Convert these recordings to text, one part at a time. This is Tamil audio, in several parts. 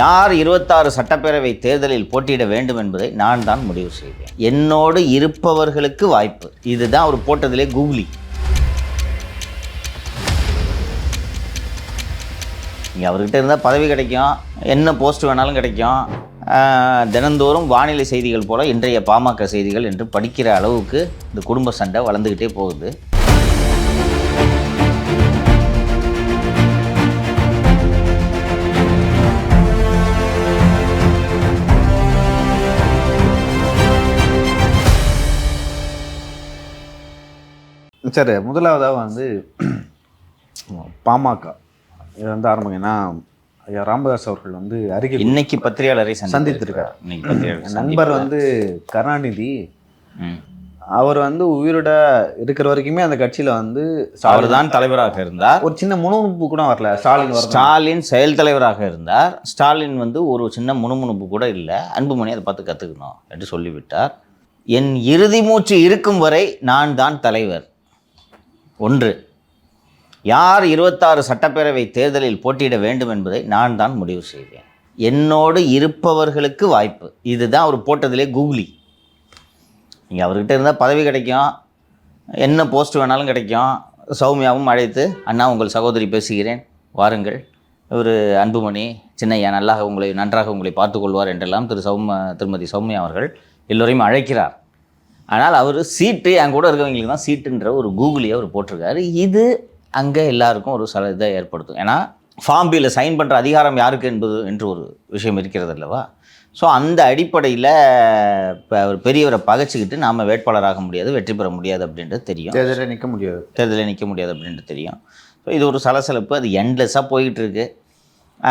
யார் இருபத்தாறு சட்டப்பேரவை தேர்தலில் போட்டியிட வேண்டும் என்பதை நான் தான் முடிவு செய்வேன் என்னோடு இருப்பவர்களுக்கு வாய்ப்பு. இதுதான் அவர் போட்டதிலே கூகுளி. நீங்கள் அவர்கிட்ட இருந்தால் பதவி கிடைக்கும். என்ன போஸ்ட் வேணாலும் கிடைக்கும். தினந்தோறும் வானிலை செய்திகள் போல இன்றைய பாமக செய்திகள் என்று படிக்கிற அளவுக்கு இந்த குடும்ப சண்டை வளர்ந்துக்கிட்டே போகுது. சரி முதலாவதாக வந்து பாமக. இது வந்து ஆரம்பிங்க ஏன்னா ஐயா ராமதாஸ் அவர்கள் வந்து அறிக்கை இன்னைக்கு பத்திரிகையாளரை சந்தித்திருக்கார். நண்பர் வந்து கருணாநிதி. அவர் வந்து உயிரோட இருக்கிற வரைக்குமே அந்த கட்சியில வந்து அவர்தான் தலைவராக இருந்தார். ஒரு சின்ன முணுமுணுப்பு கூட வரல. ஸ்டாலின் ஸ்டாலின் செயல் தலைவராக இருந்தார். ஸ்டாலின் வந்து ஒரு சின்ன முணுமுணுப்பு கூட இல்லை. அன்புமணி அதை பார்த்து கற்றுக்கணும் என்று சொல்லிவிட்டார். என் இறுதி மூச்சு இருக்கும் வரை நான் தான் தலைவர். ஒன்று யார் இருபத்தாறு சட்டப்பேரவை தேர்தலில் போட்டியிட வேண்டும் என்பதை நான் தான் முடிவு செய்வேன். என்னோடு இருப்பவர்களுக்கு வாய்ப்பு. இதுதான் அவர் போட்டதிலே கூகுளி. நீங்கள் அவர்கிட்ட இருந்தால் பதவி கிடைக்கும். என்ன போஸ்ட் வேணாலும் கிடைக்கும். சௌமியாவும் அழைத்து அண்ணா உங்கள் சகோதரி பேசுகிறேன். வாருங்கள். ஒரு அன்புமணி சின்னையா நல்லாக உங்களை நன்றாக உங்களை பார்த்துக்கொள்வார் என்றெல்லாம் திரு சௌம திருமதி சௌமியா அவர்கள் எல்லோரையும் அழைக்கிறார். ஆனால் அவர் சீட்டு என் கூட இருக்கவங்களுக்கு தான் சீட்டுன்ற ஒரு கூகுளியை அவர் போட்டிருக்காரு. இது அங்கே எல்லாருக்கும் ஒரு சில இதை ஏற்படுத்தும். ஏன்னா ஃபார்ம் பில்ல சைன் பண்ணுற அதிகாரம் யாருக்கு என்பது என்று ஒரு விஷயம் இருக்கிறது அல்லவா? ஸோ அந்த அடிப்படையில் இப்போ ஒரு பெரியவரை பகைச்சிக்கிட்டு நாம் வேட்பாளராக முடியாது வெற்றி பெற முடியாது அப்படின்றது தெரியும். தேர்தலில் நிற்க முடியாது. தேர்தலில் நிற்க முடியாது அப்படின்ட்டு தெரியும். ஸோ இது ஒரு சலசலப்பு அது எண்ட்லெஸ்ஸாக போயிட்டு இருக்கு.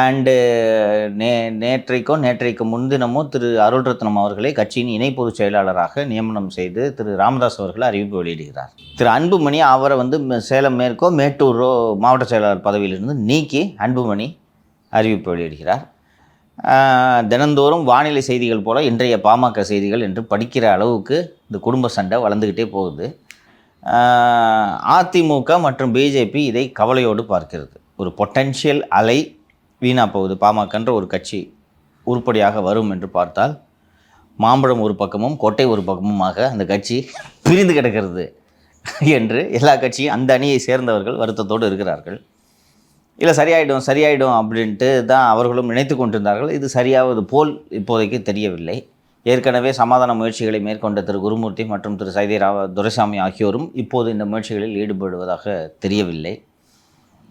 அண்டு uh, நே நேற்றைக்கோ நேற்றைக்கு முன்தினமோ திரு அருள்ரத்னம் அவர்களை கட்சியின் இணை பொதுச் செயலாளராக நியமனம் செய்து திரு ராமதாஸ் அவர்கள் அறிவிப்பு வெளியிடுகிறார். திரு அன்புமணி அவரை வந்து சேலம் மேற்கோ மேட்டூரோ மாவட்ட செயலாளர் பதவியிலிருந்து நீக்கி அன்புமணி அறிவிப்பு வெளியிடுகிறார். தினந்தோறும் வானிலை செய்திகள் போல இன்றைய பாமக செய்திகள் என்று படிக்கிற அளவுக்கு இந்த குடும்ப சண்டை வளர்ந்துக்கிட்டே போகுது. அதிமுக மற்றும் பிஜேபி இதை கவலையோடு பார்க்கிறது. ஒரு பொட்டென்ஷியல் அலை வீணாக போகுது. பாமகன்ற ஒரு கட்சி உருப்படியாக வரும் என்று பார்த்தால் மாம்பழம் ஒரு பக்கமும் கோட்டை ஒரு பக்கமுமாக அந்த கட்சி பிரிந்து கிடக்கிறது என்று எல்லா கட்சியும் அந்த அணியை சேர்ந்தவர்கள் வருத்தத்தோடு இருக்கிறார்கள். இல்லை சரியாயிடும் சரியாயிடும் அப்படின்ட்டு தான் அவர்களும் நினைத்து கொண்டிருந்தார்கள். இது சரியாவது போல் இப்போதைக்கு தெரியவில்லை. ஏற்கனவே சமாதான முயற்சிகளை மேற்கொண்ட திரு குருமூர்த்தி மற்றும் திரு சைதே ராவ துரைசாமி ஆகியோரும் இப்போது இந்த முயற்சிகளில் ஈடுபடுவதாக தெரியவில்லை.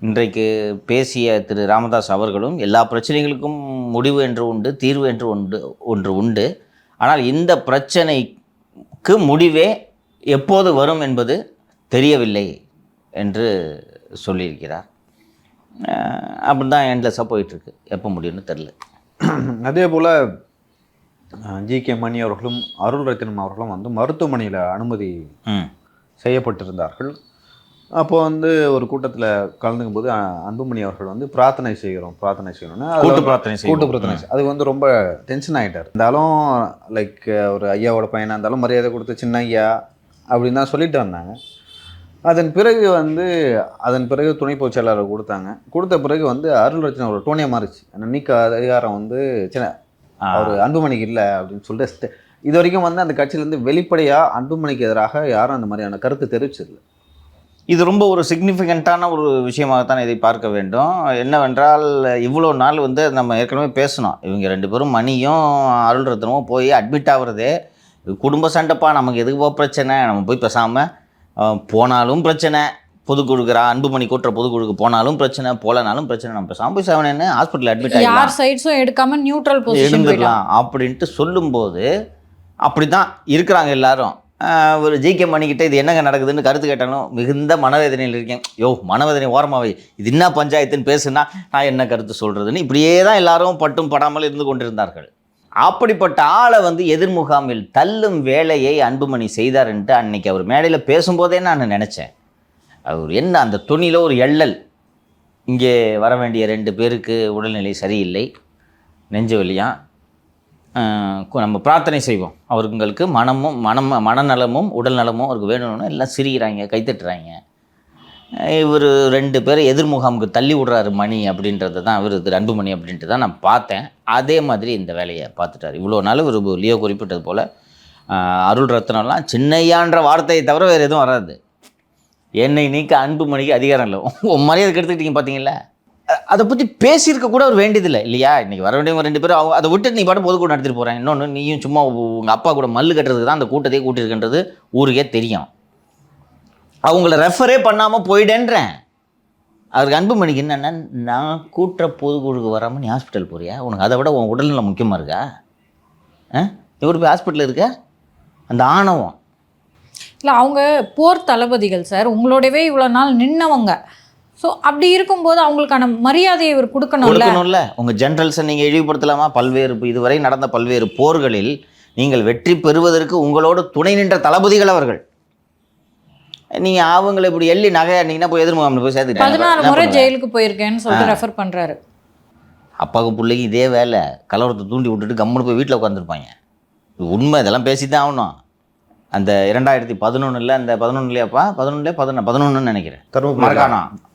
இன்றைக்கு பேசிய திரு ராமதாஸ் அவர்களும் எல்லா பிரச்சனைகளுக்கும் முடிவு என்று உண்டு தீர்வு என்று உண்டு ஒன்று உண்டு. ஆனால் இந்த பிரச்சனைக்கு முடிவே எப்போது வரும் என்பது தெரியவில்லை என்று சொல்லியிருக்கிறார். அப்படி தான் எண்ட்லெஸ்ஸாக போயிட்டுருக்கு. எப்போ முடியும்னு தெரில அதே போல் ஜி கே மணி அவர்களும் அருள் ரத்தினம் அவர்களும் வந்து மருத்துவமனையில் அனுமதி செய்யப்பட்டிருந்தார்கள். அப்போ வந்து ஒரு கூட்டத்தில் கலந்துக்கும் போது அன்புமணி அவர்கள் வந்து பிரார்த்தனை செய்கிறோம் பிரார்த்தனை செய்யணும்னு கூட்டு பிரார்த்தனை. கூட்டு பிரார்த்தனை அது வந்து ரொம்ப டென்ஷன் ஆகிட்டார் இருந்தாலும் லைக் ஒரு ஐயாவோட பையனாக இருந்தாலும் மரியாதை கொடுத்து சின்ன ஐயா அப்படின்னு தான் சொல்லிட்டு வந்தாங்க. அதன் பிறகு வந்து அதன் பிறகு துணை பொதுச் செயலாளர் கொடுத்தாங்க. கொடுத்த பிறகு வந்து அருள் ரச்சனை ஒரு டோனியா மாறிச்சு. நீக்க அதிகாரம் வந்து சின்ன. அவர் அன்புமணிக்கு இல்லை அப்படின்னு சொல்லிட்டு இது வரைக்கும் வந்து அந்த கட்சியிலேருந்து வெளிப்படையாக அன்புமணிக்கு எதிராக யாரும் அந்த மாதிரியான கருத்து தெரிவிச்சதில்லை. இது ரொம்ப ஒரு சிக்னிஃபிகண்ட்டான ஒரு விஷயமாகத்தான் இதை பார்க்க வேண்டும். என்னவென்றால் இவ்வளோ நாள் வந்து நம்ம ஏற்கனவே பேசணும் இவங்க ரெண்டு பேரும் மணியும் அருள் ரத்னமும் போய் அட்மிட் ஆகுறதே குடும்ப சண்டைப்பா நமக்கு எதுக்கு போக பிரச்சனை? நம்ம போய் பேசாமல் போனாலும் பிரச்சனை. பொதுக்குழுக்கிறா அன்புமணி கூட்டுற பொதுக்குழுக்கு போனாலும் பிரச்சனை போலனாலும் பிரச்சனை. நம்ம பேசாமல் போய் செவனேன்னு ஹாஸ்பிட்டல் அட்மிட் ஆகிடலாம் யார் சைட்ஸும் எடுக்காம நியூட்ரல் இருந்துக்கலாம் அப்படின்ட்டு சொல்லும்போது அப்படி தான் இருக்கிறாங்க எல்லாரும். ஒரு ஜி ஜிகே மணிக்கிட்ட இது என்னங்க நடக்குதுன்னு கருத்து கேட்டாலும் மிகுந்த மனவேதனையில் இருக்கேன். யோ மனவேதனை ஓரமாவே இது என்ன பஞ்சாயத்துன்னு பேசுனா நான் என்ன கருத்து சொல்கிறதுன்னு இப்படியே தான் எல்லாரும் பட்டும் படாமல் இருந்து கொண்டிருந்தார்கள். அப்படிப்பட்ட ஆளை வந்து எதிர்முகாமில் தள்ளும் வேலையை அன்புமணி செய்தாருன்ட்டு அன்னைக்கு அவர் மேடையில் பேசும்போதே நான் நினச்சேன். அவர் என்ன அந்த துணியில் ஒரு எள்ளல். இங்கே வர வேண்டிய ரெண்டு பேருக்கு உடல்நிலை சரியில்லை. நெஞ்சு வலியா? நம்ம பிரார்த்தனை செய்வோம். அவர்களுக்கு மனமும் மனம் மனநலமும் உடல் நலமும் அவருக்கு வேணும்னு எல்லாம் சிரிக்கிறாங்க கைத்தட்டுறாங்க. இவர் ரெண்டு பேரை எதிர்முகாமுக்கு தள்ளி விடுறாரு மணி அப்படின்றது தான் இவர் திரு அன்புமணி அப்படின்ட்டு தான் நான் பார்த்தேன். அதே மாதிரி இந்த வேலையை பார்த்துட்டார். இவ்வளோ நாள் இவர் லியோ குறிப்பிட்டது போல் அருள் ரத்னம்லாம் சின்னையான்ற வார்த்தையை தவிர வேறு எதுவும் வராது. என்னை நீக்க அன்புமணிக்கு அதிகாரம் இல்லை. உன் மரியாதைக்கு எடுத்துக்கிட்டீங்க பார்த்தீங்களா அதை பற்றி பேசியிருக்க கூட அவர் வேண்டியதில்லை. இல்லையா? இன்றைக்கி வர வேண்டியவங்க ரெண்டு பேரும் அவங்க அதை விட்டு நீ பாட்டு பொதுக்கூட்டம் நடத்திட்டு போகிறேன் இன்னொன்று நீயும் சும்மா உங்கள் அப்பா கூட மல்லு கட்டுறதுக்கு தான் அந்த கூட்டத்தையே கூட்டியிருக்கின்றது ஊருக்கே தெரியும். அவங்கள ரெஃபரே பண்ணாமல் போயிடேன்றேன். அவருக்கு அன்புமணிக்கு என்னென்னா நான் கூட்டுற பொதுக்குழுக்கு வராமல் நீ ஹாஸ்பிட்டல் போறியா? உனக்கு அதை விட உன் உடல்நலம் முக்கியமாக இருக்கா? ஆ? இவர் போய் ஹாஸ்பிட்டல் இருக்க? அந்த ஆணவம். இல்லை அவங்க போர் தளபதிகள் சார். உங்களோடவே இவ்வளோ நாள் நின்னவங்க. ஸோ அப்படி இருக்கும்போது அவங்களுக்கான மரியாதையை இவர் கொடுக்கணும்ல? உங்கள் ஜென்ரல்ஸை நீங்கள் இழிவுபடுத்தலாமா? பல்வேறு இதுவரை நடந்த பல்வேறு போர்களில் நீங்கள் வெற்றி பெறுவதற்கு உங்களோடு துணை நின்ற தளபதிகள் அவர்கள். நீங்கள் அவங்கள இப்படி எள்ளி நகையாடினீங்கன்னா போய் எதிர்முகாமில் போய் சேர்த்துக்கிட்டாங்க பதினாறு முறை? ஜெயிலுக்கு போயிருக்கேன்னு சொல்லிட்டு ரெஃபர் பண்றாரு. அப்பாவுக்கு பிள்ளைக்கு இதே வேலை. கலவரத்தை தூண்டி விட்டுட்டு கம்முன்னு போய் வீட்டில் உட்காந்துருப்பாங்க இது உண்மை. இதெல்லாம் பேசி தான் ஆகணும். அந்த இரண்டாயிரத்தி பதினொன்றில் அந்த பதினொன்றுலையாப்பா பதினொன்றுலேயே பதினொன்று பதினொன்றுன்னு நினைக்கிறேன். தருமபுரி. மரக்காணம். ம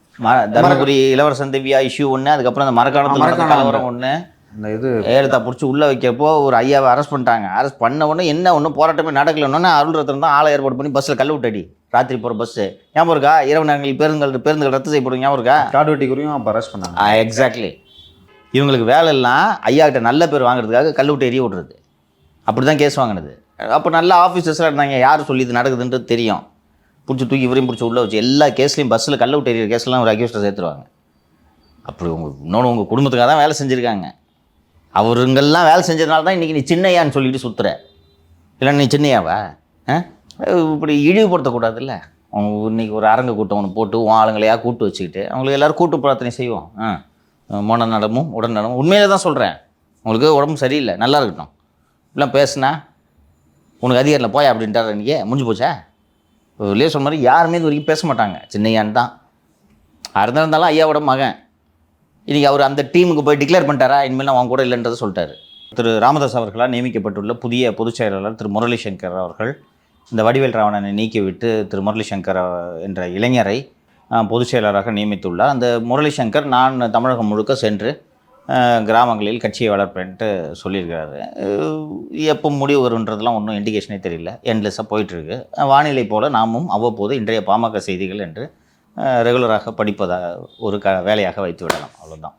தருமபுரி இளவரசன் திவ்யா இஷ்யூ ஒன்று அதுக்கப்புறம் அந்த மரக்காணம் கலவரம் ஒன்று இந்த இது ஏழுத்தா பிடிச்சி உள்ளே வைக்கப்போ ஒரு ஐயாவை அரெஸ்ட் பண்ணிட்டாங்க. அரெஸ்ட் பண்ண உடனே என்ன ஒன்றும் போராட்டமே நடக்கலன்னு அருள் ரத்தன் தான் ஆளை ஏற்பாடு பண்ணி பஸ்ஸில் கல் விட்டடி. ராத்திரி போகிற பஸ்ஸு ஞாபகம் இருக்கா? இரவு நேரங்களில் பேருந்துகள் பேருந்துகள் ரத்து செய்யப்படும் ஞாபகம் இருக்கா? காடுவெட்டிக்குரியும் அப்போ அரெஸ்ட் பண்ணாங்க. எக்ஸாக்ட்லி இவங்களுக்கு வேலை எல்லாம் ஐயா கிட்ட நல்ல பேர் வாங்குறதுக்காக கல் விட்டு எரிய விட்றது அப்படி தான் கேஸ் வாங்கினது. அப்போ நல்ல ஆஃபீஸர்ஸ்லாம் இருந்தாங்க. யார் சொல்லி இது நடக்குதுன்றது தெரியும். பிடிச்சி தூக்கி இவரையும் பிடிச்சி உள்ளே வச்சு எல்லா கேஸ்லையும் பஸ்ஸில் கல் விட்டு எறிகிற கேஸ்லாம் ஒரு அக்யூஸ்ட்டை சேர்த்துருவாங்க. அப்படி உங்கள் இன்னொன்று உங்கள் குடும்பத்துக்காக தான் வேலை செஞ்சுருக்காங்க. அவருங்கெல்லாம் வேலை செஞ்சதுனால தான் இன்றைக்கி நீ சின்னையான்னு சொல்லிட்டு சுற்றுற இல்லை நீ சின்னையாவா? ஆ? இப்படி இழிவுபடுத்தக்கூடாதுல்ல? அவங்க இன்னைக்கு ஒரு அரங்க கூட்டம் ஒன்று போட்டு உன் ஆளுங்களையா கூட்டு வச்சுக்கிட்டு அவங்களுக்கு எல்லோரும் கூட்டு பிரார்த்தனை செய்வோம். ஆ? மன நடமும் உடல் நடமும். உண்மையில தான் சொல்கிறேன் உங்களுக்கு உடம்பு சரியில்லை நல்லா இருக்கட்டும். இப்படிலாம் பேசுனா உனக்கு அதிகாரில் போய் அப்படின்ட்டார் இன்றைக்கி முடிஞ்சு போச்சா? இல்லையே சொன்ன மாதிரி யாருமே இது வரைக்கும் பேச மாட்டாங்க சின்னையான் தான். அறந்தா இருந்தாலும் ஐயாவோட மகன். இன்றைக்கி அவர் அந்த டீமுக்கு போய் டிக்ளேர் பண்ணிட்டாரா? இனிமேல் நான் அவங்க கூட இல்லைன்றதை சொல்லிட்டாரு. திரு ராமதாஸ் அவர்களால் நியமிக்கப்பட்டுள்ள புதிய பொதுச் செயலாளர் திரு முரளி சங்கர் அவர்கள் இந்த வடிவேல் ராவணனை நீக்கிவிட்டு திரு முரளி சங்கர் என்ற இளைஞரை பொதுச் செயலாளராக நியமித்துள்ளார். அந்த முரளி சங்கர் நான் தமிழகம் முழுக்க சென்று கிராமங்களில் கட்சியை வளர்ப்பேன்ட்டு சொல்லியிருக்கிறாரு. எப்போ முடிவு வருன்றதுலாம் ஒன்றும் இண்டிகேஷனே தெரியல. என்லெஸ்ஸாக போயிட்டுருக்கு. வானிலை போல் நாமும் அவ்வப்போது இன்றைய பாமக செய்திகள் என்று ரெகுலராக படிப்பதாக ஒரு க வேலையாக வைத்து விடலாம். அவ்வளோதான்